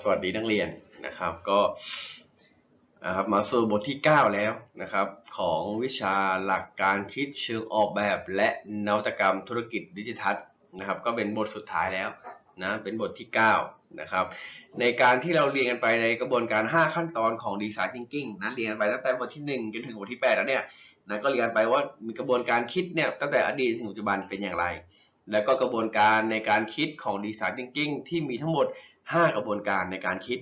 สวัสดีนักเรียนนะครับก็นะครับมาสู่บทที่ 9 แล้วนะครับของวิชาหลักการคิดเชิงออกแบบและนวัตกรรมธุรกิจดิจิทัลนะครับก็เป็นบทสุดท้ายแล้วนะเป็นบทที่ 9 นะครับ ในการที่เราเรียนกันไปในกระบวนการ 5 ขั้นตอนของ Design Thinking นะเรียนกันไปตั้งแต่บทที่ 1 จนถึงบทที่ 8 แล้วเนี่ยนะก็เรียนไปว่ามีกระบวนการคิดเนี่ยตั้งแต่อดีตถึงปัจจุบันเป็นอย่างไร แล้วก็กระบวนการในการคิดของ Design Thinking ที่มีทั้งหมด 5 กระบวนการในการคิด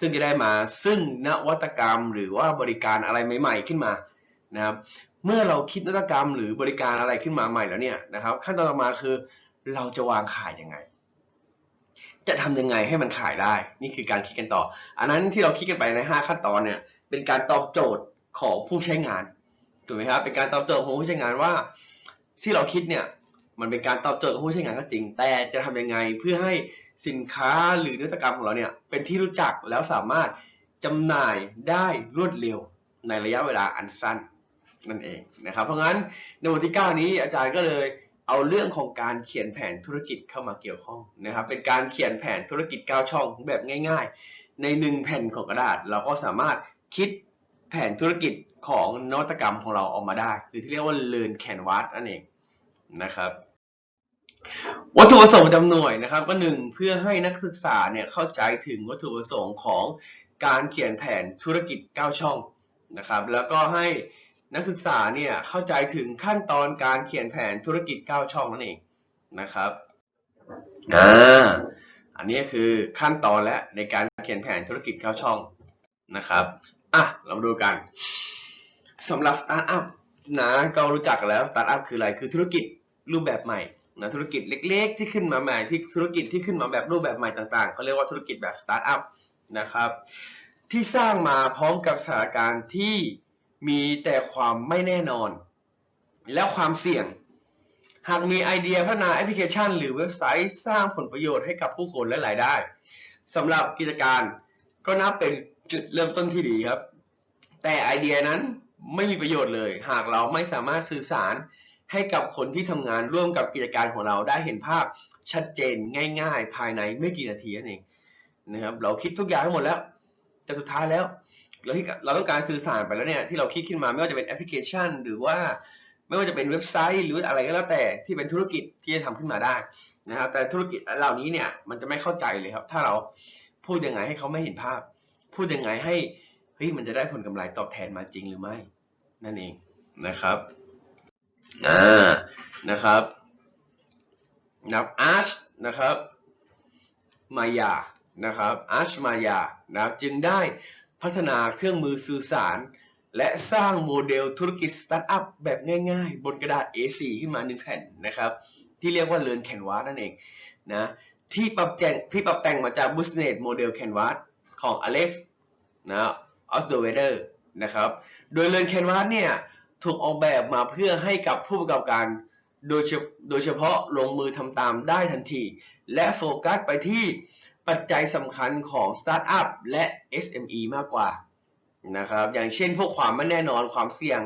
ซึ่งจะได้มาซึ่งนวัตกรรมหรือว่าบริการอะไรใหม่ ๆ ขึ้นมานะครับเมื่อเราคิดนวัตกรรมหรือบริการอะไรขึ้นมาใหม่แล้วเนี่ยนะครับขั้นตอนต่อมาคือเราจะวางขายยังไง จะทำยังไงให้มันขายได้ นี่คือการคิดกันต่อ อันนั้นที่เราคิดกันไปใน 5 ขั้นตอนเนี่ยเป็นการตอบโจทย์ของผู้ใช้งานถูกไหมครับเป็นการตอบโจทย์ของผู้ใช้งานว่าที่เราคิดเนี่ย มันเป็นการตอบโจทย์ของผู้ใช้งานก็จริง แต่จะทำยังไงเพื่อให้สินค้าหรือนวัตกรรมของเราเนี่ยเป็นที่รู้จักแล้วสามารถจำหน่ายได้รวดเร็วในระยะเวลาอันสั้นนั่นเองนะครับ เพราะงั้นในบทที่ 9 นี้อาจารย์ก็เลยเอาเรื่องของการเขียนแผนธุรกิจเข้ามาเกี่ยวข้องนะครับ เป็นการเขียนแผนธุรกิจ 9 ช่องแบบง่าย ๆ ในหนึ่งแผ่นของกระดาษ เราก็สามารถคิดแผนธุรกิจของนวัตกรรมของเราออกมาได้ หรือที่เรียกว่า Learn Canvas นั่นเองนะครับ วัตถุประสงค์จำหน่วยนะครับ ก็หนึ่งเพื่อให้นักศึกษาเนี่ยเข้าใจถึงวัตถุประสงค์ของการเขียนแผนธุรกิจ 9 ช่องนะครับ แล้วก็ให้นักศึกษาเนี่ยเข้าใจถึงขั้นตอนการเขียนแผนธุรกิจ 9 ช่องนั่นเองนะครับอ่าอันนี้คือขั้นตอนและในการเขียนแผนธุรกิจ 9 ช่องนะครับอะเรามาดูกันสำหรับสตาร์ทอัพนะก็รู้จักแล้วสตาร์ทอัพคืออะไรคือธุรกิจรูปแบบใหม่ นะธุรกิจเล็ก ๆ ที่ขึ้นมาใหม่ที่ธุรกิจที่ขึ้นมาแบบรูปแบบใหม่ต่างๆเขาเรียกว่าธุรกิจแบบสตาร์ทอัพนะครับที่สร้างมาพร้อมกับสถานการณ์ที่มีแต่ความไม่แน่นอน และความเสี่ยง หากมีไอเดียพัฒนาแอปพลิเคชัน หรือเว็บไซต์สร้างผลประโยชน์ให้กับผู้คนและรายได้สำหรับกิจการก็นับเป็นจุดเริ่มต้นที่ดีครับ แต่ไอเดียนั้นไม่มีประโยชน์เลย หากเราไม่สามารถสื่อสาร ให้กับคนที่ทำงานร่วมกับกิจการของเราได้เห็นภาพชัดเจนง่าย ๆ ภายในไม่กี่นาทีนั่นเองนะครับเราคิดทุกอย่างทั้งหมดแล้ว แต่สุดท้ายแล้วเราที่เราต้องการสื่อสารไปแล้วเนี่ยที่เราคิดขึ้นมาไม่ว่าจะเป็นแอปพลิเคชัน หรือว่าไม่ว่าจะเป็นเว็บไซต์หรืออะไรก็แล้วแต่ที่เป็นธุรกิจที่จะทำขึ้นมาได้นะครับ แต่ธุรกิจเหล่านี้เนี่ยมันจะไม่เข้าใจเลยครับ ถ้าเราพูดยังไงให้เขาไม่เห็นภาพ พูดยังไงให้เฮ้ยมันจะได้ผลกำไรตอบแทนมาจริงหรือไม่ นั่นเองนะครับ อ่านะครับนับอาร์ชนะครับมายานะครับอาร์ชมายานะครับจึงได้พัฒนาเครื่องมือสื่อสาร และสร้างโมเดลธุรกิจสตาร์ทอัพแบบง่าย ๆ บนกระดาษ A4 ขึ้นมาหนึ่งแผ่นนะครับที่เรียกว่า Learn Canvas นั่นเองนะที่ปรับแต่งที่ปรับแต่งมาจาก Business Model Canvas ของ Alex นะ o s t e w e d e r นะครับ โดย Learn Canvas เนี่ย ถูกออกแบบมาเพื่อให้กับผู้ประกอบการโดยโดยเฉพาะลงมือทำตามได้ทันที และโฟกัสไปที่ปัจจัยสำคัญของสตาร์ทอัพและ SME มากกว่านะครับอย่างเช่นพวกความไม่แน่นอนความเสี่ยง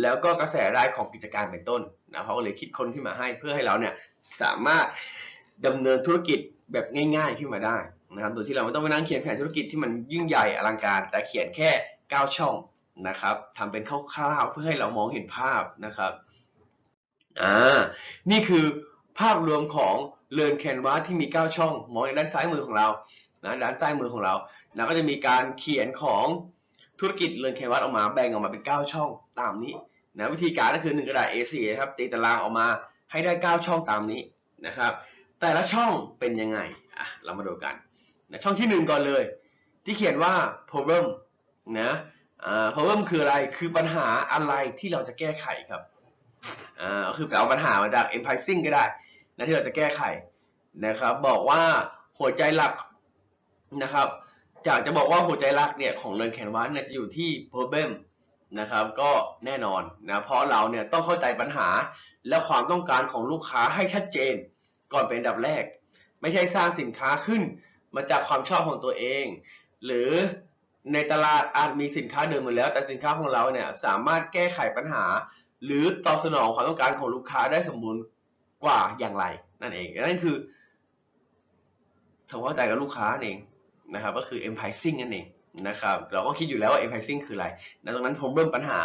แล้วก็กระแสรายของกิจการเป็นต้นนะเขาเลยคิดค้นขึ้นมาให้เพื่อให้เราเนี่ยสามารถดำเนินธุรกิจแบบง่ายๆขึ้นมาได้นะครับโดยที่เราไม่ต้องไปนั่งเขียนแผนธุรกิจที่มันยิ่งใหญ่อลังการ แต่เขียนแค่ 9 ช่อง นะครับทำเป็นคร่าวๆเพื่อให้เรามองเห็นภาพนะครับอ่านี่คือภาพรวมของ Learn Canvas ที่มี 9 ช่อง มองด้านซ้ายมือของเรานะด้านซ้ายมือของเรานะก็จะมีการเขียนของธุรกิจ Learn Canvas ออกมาแบ่งออกมาเป็น 9 ช่องตามนี้นะวิธีการก็คือ 1 กระดาษ A4 ครับตีตารางออกมาให้ได้ 9 ช่องตามนี้นะครับ แต่ละช่องเป็นยังไงอะเรามาดูกันนะช่องที่ 1 ก่อนเลย ที่เขียนว่า problem นะ อ่า problem คืออะไร คือปัญหาอะไรที่เราจะแก้ไขครับ อ่า คือไปเอาปัญหามาจาก e m p r i c i n g ก็ได้นะที่เราจะแก้ไขนะครับ บอกว่าหัวใจหลักนะครับ จากจะบอกว่าหัวใจหลักเนี่ยของ Learn Canvas เนี่ยจะอยู่ที่ problem นะครับ ก็แน่นอนนะ เพราะเราเนี่ยต้องเข้าใจปัญหาและความต้องการของลูกค้าให้ชัดเจน ก่อนเป็นอันดับแรก ไม่ใช่สร้างสินค้าขึ้นมาจากความชอบของตัวเอง หรือ ในตลาดอาจมีสินค้าเดิมอยู่แล้ว แต่สินค้าของเราเนี่ยสามารถแก้ไขปัญหา หรือตอบสนองความต้องการของลูกค้าได้สมบูรณ์กว่าอย่างไร นั่นเองนั่นคือทำความเข้าใจกับลูกค้าเองนะครับ ก็คือ M pricing นั่นเองนะครับ เราก็คิดอยู่แล้วว่า M pricing คืออะไรนะตรงนั้นผมเริ่มปัญหา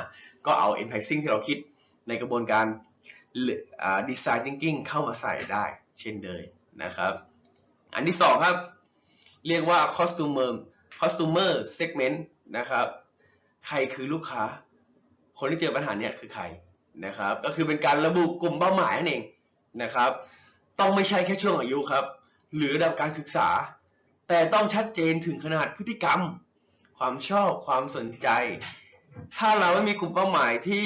ก็เอา M pricing ที่เราคิดในกระบวนการ design thinking เข้ามาใส่ได้เช่นเดิมนะครับ อันที่สองครับ เรียกว่า customer customer segment นะครับ ใครคือลูกค้า คนที่เจอปัญหาเนี้ยคือใครนะครับ ก็คือเป็นการระบุกลุ่มเป้าหมายนั่นเองนะครับ ต้องไม่ใช่แค่ช่วงอายุครับ หรือระดับการศึกษา แต่ต้องชัดเจนถึงขนาดพฤติกรรม ความชอบความสนใจ ถ้าเราไม่มีกลุ่มเป้าหมายที่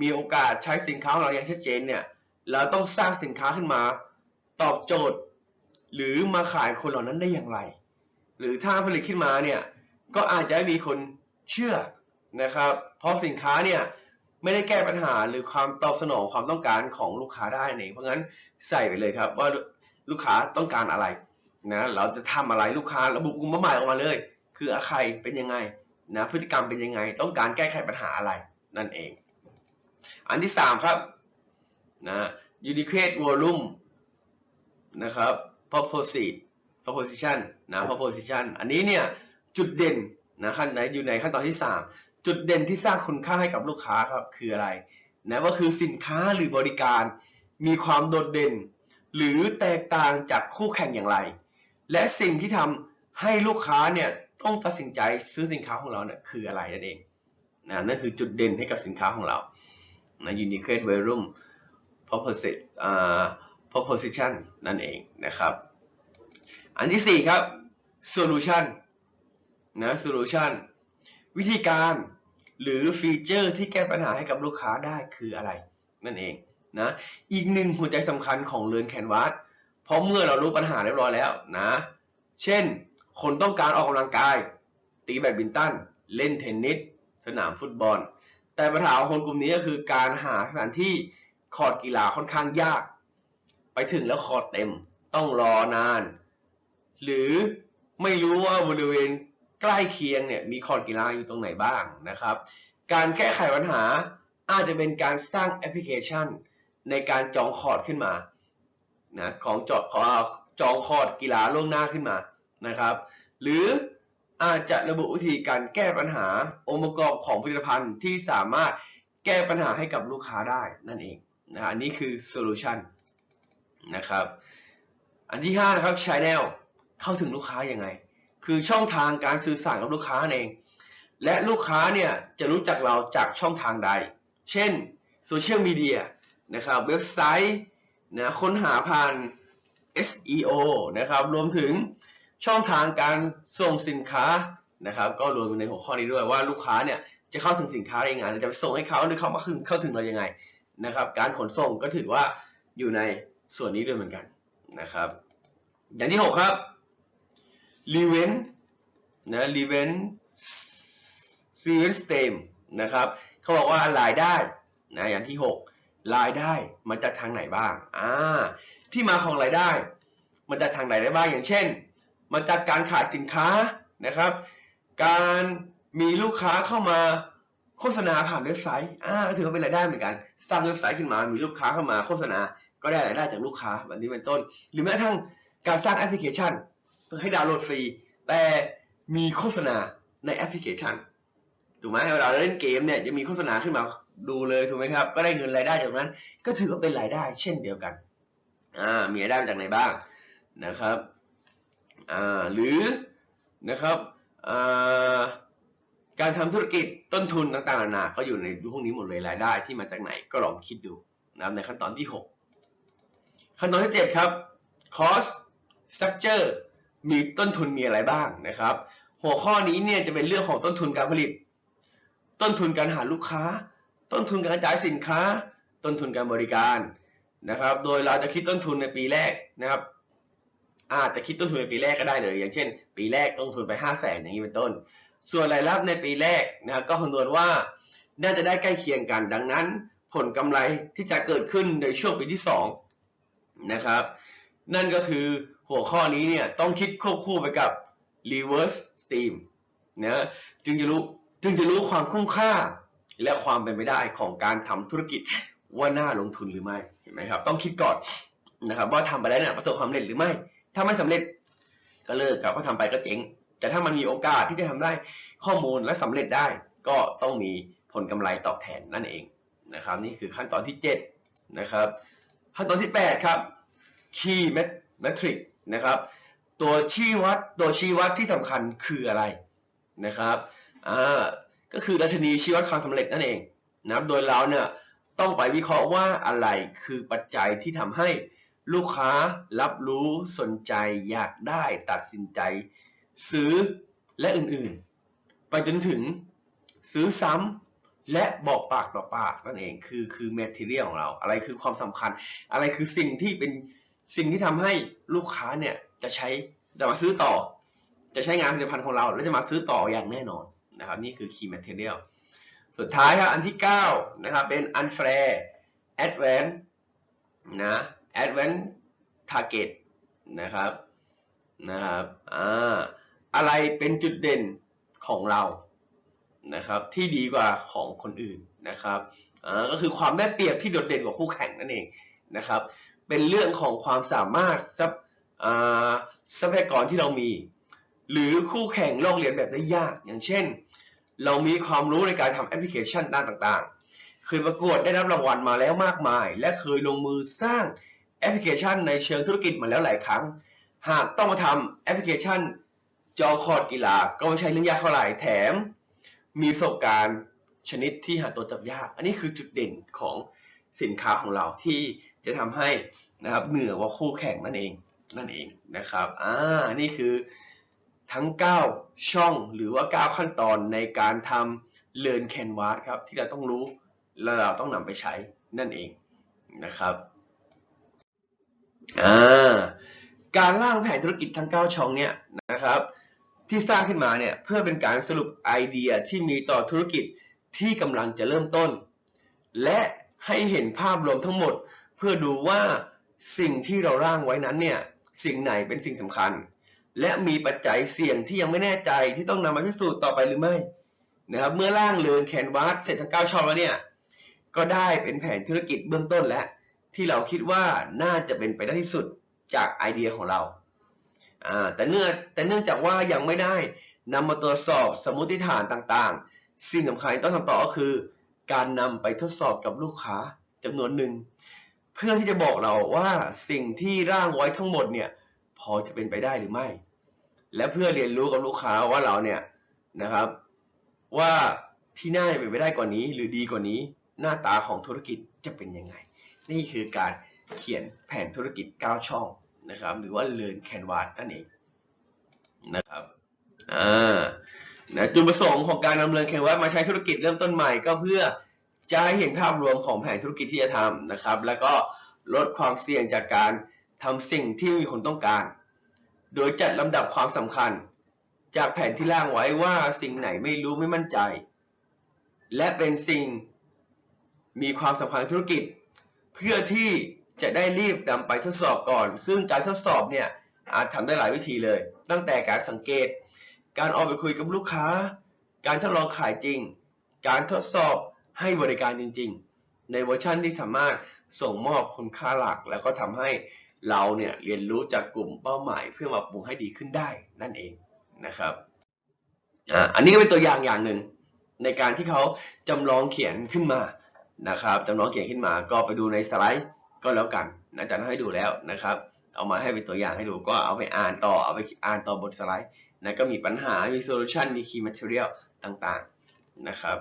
มีโอกาสใช้สินค้าของเราอย่างชัดเจนเนี่ย เราต้องสร้างสินค้าขึ้นมา ตอบโจทย์ หรือมาขายคนเหล่านั้นได้อย่างไร หรือถ้าผลิตขึ้นมาเนี่ยก็อาจจะไม่มีคนเชื่อนะครับ เพราะสินค้าเนี่ยไม่ได้แก้ปัญหาหรือความตอบสนองความต้องการของลูกค้าได้นั่นเพราะงั้นใส่ไปเลยครับว่าลูกค้าต้องการอะไรนะเราจะทำอะไรลูกค้าระบุกลุ่มเป้าหมายออกมาเลย คือใครเป็นยังไงนะพฤติกรรมเป็นยังไง ต้องการแก้ไขปัญหาอะไรนั่นเอง อันที่สามครับนะ Unicate Volume นะครับ Proposite Proposition นะ Proposition อันนี้เนี่ยจุดเด่นนะขั้นไหนอยู่ในขั้นตอนที่ 3 จุดเด่นที่สร้างคุณค่าให้กับลูกค้าครับคืออะไรนะก็คือสินค้าหรือบริการ มีความโดดเด่น หรือแตกต่างจากคู่แข่งอย่างไร และสิ่งที่ทำให้ลูกค้าเนี่ยต้องตัดสินใจซื้อสินค้าของเราเนี่ยคืออะไรนั่นเองนะนั่นคือจุดเด่นให้กับสินค้าของเรานะ Unicate Volume Proposition อ่า Proposition นั่นเองนะครับ อันที่ 4 ครับ Solution นะ Solution วิธีการหรือฟีเจอร์ที่แก้ปัญหาให้กับลูกค้าได้คืออะไร นั่นเองนะอีกหนึ่งหัวใจสำคัญของเรือนแคนวาสเพราะเมื่อเรารู้ปัญหาเรียบร้อยแล้วนะ เช่น คนต้องการออกกำลังกาย ตีแบดมินตัน เล่นเทนนิส สนามฟุตบอล แต่ปัญหาของคนกลุ่มนี้ก็คือการหาสถานที่คอร์ดกีฬาค่อนข้างยาก ไปถึงแล้วคอร์ดเต็ม ต้องรอนาน หรือไม่รู้ว่าบริเวณใกล้เคียงเนี่ยมีคอร์ดกีฬาอยู่ตรงไหนบ้างนะครับ การแก้ไขปัญหาอาจจะเป็นการสร้างแอปพลิเคชัน ในการจองคอร์ดขึ้นมานะของจอขอจองคอร์ดกีฬาล่วงหน้าขึ้นมานะครับ หรืออาจจะระบุวิธีการแก้ปัญหาองค์ประกอบของผลิตภัณฑ์ที่สามารถแก้ปัญหาให้กับลูกค้าได้นั่นเองนะอันนี้คือโซลูชันนะครับ อันที่5นะครับ Channel เข้าถึงลูกค้ายังไง คือช่องทางการสื่อสารกับลูกค้าเอง และลูกค้าเนี่ยจะรู้จักเราจากช่องทางใด เช่นโซเชียลมีเดียนะครับเว็บไซต์นะค้นหาผ่าน SEO นะครับรวมถึงช่องทางการส่งสินค้านะครับก็รวมอยู่ในหัวข้อนี้ด้วยว่าลูกค้าเนี่ยจะเข้าถึงสินค้าได้ยังไงจะไปส่งให้เขาหรือเขามาถึงเข้าถึงเรายังไงนะครับการขนส่งก็ถือว่าอยู่ในส่วนนี้ด้วยเหมือนกันนะครับ อย่างที่ 6 ครับ r e v e n นะ r e v e n s e r i o u s t e m นะครับเขาบอกว่ารายได้นะอย่างที่ 6 รายได้มาจากทางไหนบ้างอ่าที่มาของรายได้มาจากทางไหนได้บ้างอย่างเช่น มาจากการขายสินค้านะครับ การมีลูกค้าเข้ามาโฆษณาผ่านเว็บไซต์อ่าถือว่าเป็นรายได้เหมือนกัน สร้างเว็บไซต์ขึ้นมา มีลูกค้าเข้ามาโฆษณา ก็ได้รายได้จากลูกค้าแบบนี้เป็นต้น หรือแม้กระทั่งการสร้างแอปพลิเคชัน ให้ดาวน์โหลดฟรี แต่มีโฆษณาในแอปพลิเคชันถูกไหมเวลาเราเล่นเกมเนี่ยจะมีโฆษณาขึ้นมาดูเลยถูกไหมครับ ก็ได้เงินรายได้จากนั้น ก็ถือว่าเป็นรายได้เช่นเดียวกันอ่ามีรายได้มาจากไหนบ้างนะครับอ่าหรือนะครับอ่าการทำธุรกิจต้นทุนต่างๆนานาก็อยู่ในพวกนี้หมดเลยรายได้ที่มาจากไหนก็ลองคิดดูนะครับในขั้นตอนที่ 6 ขั้นตอนที่ 7 ครับ cost structure มีต้นทุนมีอะไรบ้างนะครับ หัวข้อนี้เนี่ยจะเป็นเรื่องของต้นทุนการผลิต ต้นทุนการหาลูกค้า ต้นทุนการกระจายสินค้า ต้นทุนการบริการนะครับ โดยเราจะคิดต้นทุนในปีแรกนะครับ อาจจะคิดต้นทุนในปีแรกก็ได้เลย อย่างเช่น ปีแรกต้นทุนไป 5 0 0แสนอย่างนี้เป็นต้น ส่วนรายรับในปีแรกนะครับก็คำนวณว่าน่าจะได้ใกล้เคียงกัน ดังนั้น ผลกำไรที่จะเกิดขึ้นในช่วงปีที่2นะครับ นั่นก็คือ หัวข้อนี้เนี่ยต้องคิดควบคู่ไปกับ reverse steam นะจึงจะรู้จึงจะรู้ความคุ้มค่า และความเป็นไปได้ของการทำธุรกิจว่าน่าลงทุนหรือไม่เห็นไหมครับ ต้องคิดก่อนนะครับว่าทำไปแล้วเนี่ยประสบความสำเร็จหรือไม่ ถ้าไม่สำเร็จก็เลิกครับเพราะทำไปก็เจ๊งแต่ถ้ามันมีโอกาสที่จะทำได้ข้อมูลและสำเร็จได้ ก็ต้องมีผลกำไรตอบแทนนั่นเองนะครับนี่คือขั้นตอนที่ 7 นะครับ ขั้นตอนที่ 8 ครับ key metric นะครับ ตัวชี้วัดตัวชี้วัดที่สำคัญคืออะไรนะครับอ่าก็คือดัชนีชี้วัดความสำเร็จนั่นเองนะครับโดยเราเนี่ยต้องไปวิเคราะห์ว่าอะไรคือปัจจัยที่ทำให้ลูกค้ารับรู้สนใจอยากได้ตัดสินใจ ซื้อและอื่นๆ ไปจนถึงซื้อซ้ำและบอกปากต่อปากนั่นเองคือคือ material ของเรา อะไรคือความสำคัญ อะไรคือสิ่งที่เป็น สิ่งที่ทำให้ลูกค้าเนี่ยจะใช้จะมาซื้อต่อ จะใช้งานผลิตภัณฑ์ของเรา แล้วจะมาซื้อต่ออย่างแน่นอนนะครับนี่คือ key material สุดท้ายครับอันที่9นะครับเป็น unfair advance นะ advance target นะครับนะครับอ่าอะไรเป็นจุดเด่นของเรานะครับที่ดีกว่าของคนอื่นนะครับอ่าก็คือความได้เปรียบที่โดดเด่นกว่าคู่แข่งนั่นเองนะครับ เป็นเรื่องของความสามารถทรัพทรัพยากรที่เรามี หรือคู่แข่งลอกเลียนแบบได้ยาก อย่างเช่น เรามีความรู้ในการทำแอปพลิเคชันด้านต่างๆ เคยประกวดได้รับรางวัลมาแล้วมากมาย และเคยลงมือสร้างแอปพลิเคชันในเชิงธุรกิจมาแล้วหลายครั้ง หากต้องมาทำแอปพลิเคชันจอคอร์ดกีฬาก็ไม่ใช่เรื่องยากเท่าไหร่แถม มีประสบการณ์ชนิดที่หาตัวจับยาก อันนี้คือจุดเด่นของสินค้าของเราที่ จะทำให้นะครับเหนือกว่าคู่แข่งนั่นเองนั่นเองนะครับอ่านี่คือทั้ง 9 ช่องหรือว่า 9 ขั้นตอนในการทำ Learn Canvas ครับ ที่เราต้องรู้และเราต้องนำไปใช้นั่นเองนะครับอ่าการร่างแผนธุรกิจทั้ง 9 ช่องเนี่ยนะครับ ที่สร้างขึ้นมาเนี่ยเพื่อเป็นการสรุปไอเดียที่มีต่อธุรกิจที่กำลังจะเริ่มต้น และให้เห็นภาพรวมทั้งหมด เพื่อดูว่าสิ่งที่เราร่างไว้นั้นเนี่ยสิ่งไหนเป็นสิ่งสำคัญ และมีปัจจัยเสี่ยงที่ยังไม่แน่ใจที่ต้องนำมาพิสูจน์ต่อไปหรือไม่นะครับเมื่อร่างเรือนแคนวาสเสร็จทั้ง9ช่องแล้วเนี่ยก็ได้เป็นแผนธุรกิจเบื้องต้นและที่เราคิดว่าน่าจะเป็นไปได้ที่สุดจากไอเดียของเราแต่เนื่องแต่เนื่องจากว่ายังไม่ได้นำมาตรวจสอบสมมติฐานต่างๆ สิ่งสำคัญที่ต้องทำต่อก็คือ การนำไปทดสอบกับลูกค้าจำนวนหนึ่ง เพื่อที่จะบอกเราว่าสิ่งที่ร่างไว้ทั้งหมดเนี่ยพอจะเป็นไปได้หรือไม่ และเพื่อเรียนรู้กับลูกค้าว่าเราเนี่ยนะครับ ว่าที่น่าจะเป็นไปได้กว่านี้ หรือดีกว่านี้หน้าตาของธุรกิจจะเป็นยังไง นี่คือการเขียนแผนธุรกิจ 9 ช่องนะครับ หรือว่า Learn Canvas นั่นเองนะครับอ่านะจุดประสงค์ของการนำ Learn Canvas มาใช้ธุรกิจเริ่มต้นใหม่ก็เพื่อ จะให้เห็นภาพรวมของแผนธุรกิจที่จะทำนะครับ แล้วก็ลดความเสี่ยงจากการทำสิ่งที่มีคนต้องการ โดยจัดลำดับความสำคัญ จากแผนที่ร่างไว้ว่าสิ่งไหนไม่รู้ไม่มั่นใจ และเป็นสิ่งมีความสำคัญธุรกิจ เพื่อที่จะได้รีบนำไปทดสอบก่อน ซึ่งการทดสอบเนี่ยอาจทำได้หลายวิธีเลย ตั้งแต่การสังเกต การออกไปคุยกับลูกค้า การทดลองขายจริง การทดสอบ ให้บริการจริง ๆ ในเวอร์ชันที่สามารถส่งมอบคุณค่าหลัก แล้วก็ทำให้เราเนี่ยเรียนรู้จากกลุ่มเป้าหมาย เพื่อมาปรุงให้ดีขึ้นได้นั่นเองนะครับอันนี้ก็เป็นตัวอย่างอย่างหนึ่งในการที่เขาจำลองเขียนขึ้นมานะครับจำลองเขียนขึ้นมาก็ไปดูในสไลด์ก็แล้วกันอาจารย์ให้ดูแล้วนะครับ เอามาให้เป็นตัวอย่างให้ดูก็เอาไปอ่านต่อเอาไปอ่านต่อบนสไลด์นะก็มีปัญหามีโซลูชันมีคีย์แมทเทียลต่างๆนะครับ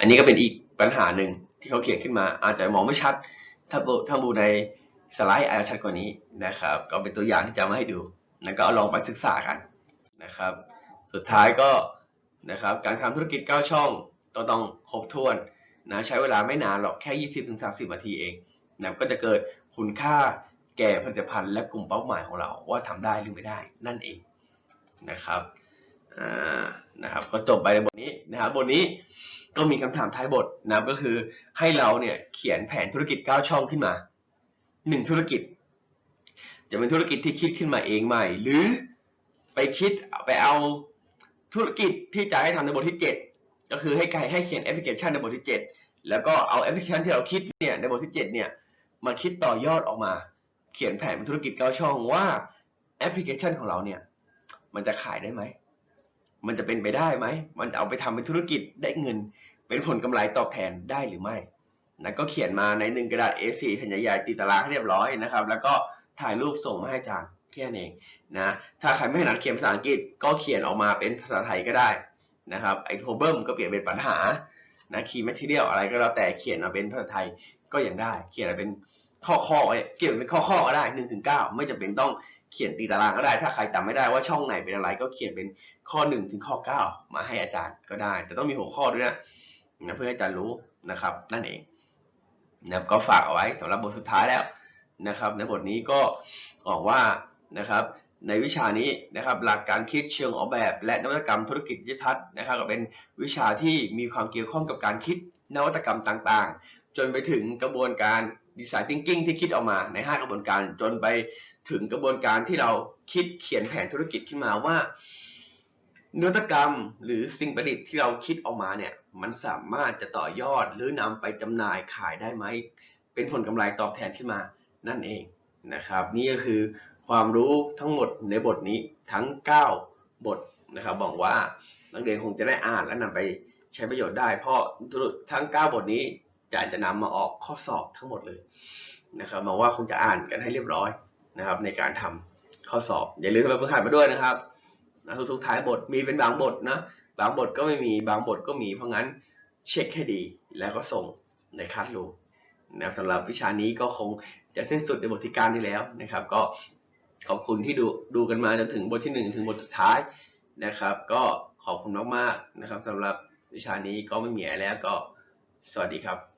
อันนี้ก็เป็นอีกปัญหาหนึ่งที่เขาเขียนขึ้นมา อาจจะมองไม่ชัด ถ้าถ้าดูในสไลด์อาจจะชัดกว่านี้นะครับ ก็เป็นตัวอย่างที่จะมาให้ดูนะก็เอาลองไปศึกษากันนะครับ สุดท้ายก็นะครับการทำธุรกิจ 9 ช่องต้องต้องครบถ้วนนะใช้เวลาไม่นานหรอกแค่ 20-30 นาทีเองนะก็จะเกิดคุณค่าแก่ผลิตภัณฑ์และกลุ่มเป้าหมายของเราว่าทำได้หรือไม่ได้นั่นเองนะครับอ่านะครับ ก็จบไปในบทนี้นะครับบทนี้ ก็มีคำถามท้ายบทนะครับก็คือให้เราเนี่ยเขียนแผนธุรกิจ 9 ช่องขึ้นมา 1 ธุรกิจ จะเป็นธุรกิจที่คิดขึ้นมาเองใหม่ หรือไปคิดไปเอาธุรกิจที่จะให้ทำในบทที่ 7 ก็คือให้ใครให้เขียนแอปพลิเคชันในบทที่ 7 แล้วก็เอาแอปพลิเคชันที่เราคิดเนี่ยในบทที่ 7 เนี่ยมาคิดต่อยอดออกมา เขียนแผนธุรกิจ 9 ช่องว่าแอปพลิเคชันของเราเนี่ยมันจะขายได้ไหม มันจะเป็นไปได้ไหม มันเอาไปทำเป็นธุรกิจได้เงิน เป็นผลกำไรตอบแทนได้หรือไม่นะก็เขียนมาในหนึ่งกระดาษ A4 แผ่นใหญ่ๆตีตารางให้เรียบร้อยนะครับ แล้วก็ถ่ายรูปส่งมาให้อาจารย์แค่นั้นเองนะถ้าใครไม่ถนัดเขียนภาษาอังกฤษก็เขียนออกมาเป็นภาษาไทยก็ได้นะครับไอ้ problem ก็เปลี่ยนเป็นปัญหานะ key material อะไรก็แล้วแต่เขียนมาเป็นภาษาไทยก็ยังได้ เขียนมาเป็นข้อข้อเขียนเป็นข้อข้อๆก็ได้หนึ่งถึงเก้าไม่จำเป็นต้อง เขียนตีตารางก็ได้ ถ้าใครจำไม่ได้ว่าช่องไหนเป็นอะไร ก็เขียนเป็นข้อหนึ่งถึงข้อเก้ามาให้อาจารย์ก็ได้ แต่ต้องมีหัวข้อด้วยนะนะเพื่อให้อาจารย์รู้นะครับนั่นเองนะครับก็ฝากเอาไว้สำหรับบทสุดท้ายแล้วนะครับ ในบทนี้ก็บอกว่านะครับในวิชานี้นะครับหลักการคิดเชิงออกแบบ และนวัตกรรมธุรกิจดิทัลนะครับก็เป็นวิชาที่มีความเกี่ยวข้องกับการคิดนวัตกรรมต่างๆ จนไปถึงกระบวนการดีไซน์ thinking ที่คิดออกมาใน 5 กระบวนการจนไป ถึงกระบวนการที่เราคิดเขียนแผนธุรกิจขึ้นมาว่านวัตกรรมหรือสิ่งประดิษฐ์ที่เราคิดออกมาเนี่ยมันสามารถจะต่อยอดหรือนำไปจำหน่ายขายได้ไหม เป็นผลกำไรตอบแทนขึ้นมานั่นเองนะครับ นี่ก็คือความรู้ทั้งหมดในบทนี้ทั้ง 9 บทนะครับบอกว่านักเรียนคงจะได้อ่านและนำไปใช้ประโยชน์ได้ เพราะทั้ง 9 บทนี้อาจารย์จะนำมาออกข้อสอบทั้งหมดเลยนะครับหวังว่าคงจะอ่านกันให้เรียบร้อย นะครับในการทำข้อสอบ อย่าลืมทำแบบฝึกหัดมาด้วยนะครับนะทุกๆท้ายบทมีเป็นบางบทนะบางบทก็ไม่มีบางบทก็มีเพราะงั้นเช็คให้ดีแล้วก็ส่งในคัดรูนะครับสำหรับวิชานี้ก็คงจะสิ้นสุดในบทที่ก้านี้แล้วนะครับ ก็ขอบคุณที่ดูดูกันมาจนถึงบทที่หนึ่งถึงบทสุดท้ายนะครับ ก็ขอบคุณมากๆนะครับสำหรับวิชานี้ก็ไม่มีอะไรแล้วก็สวัสดีครับ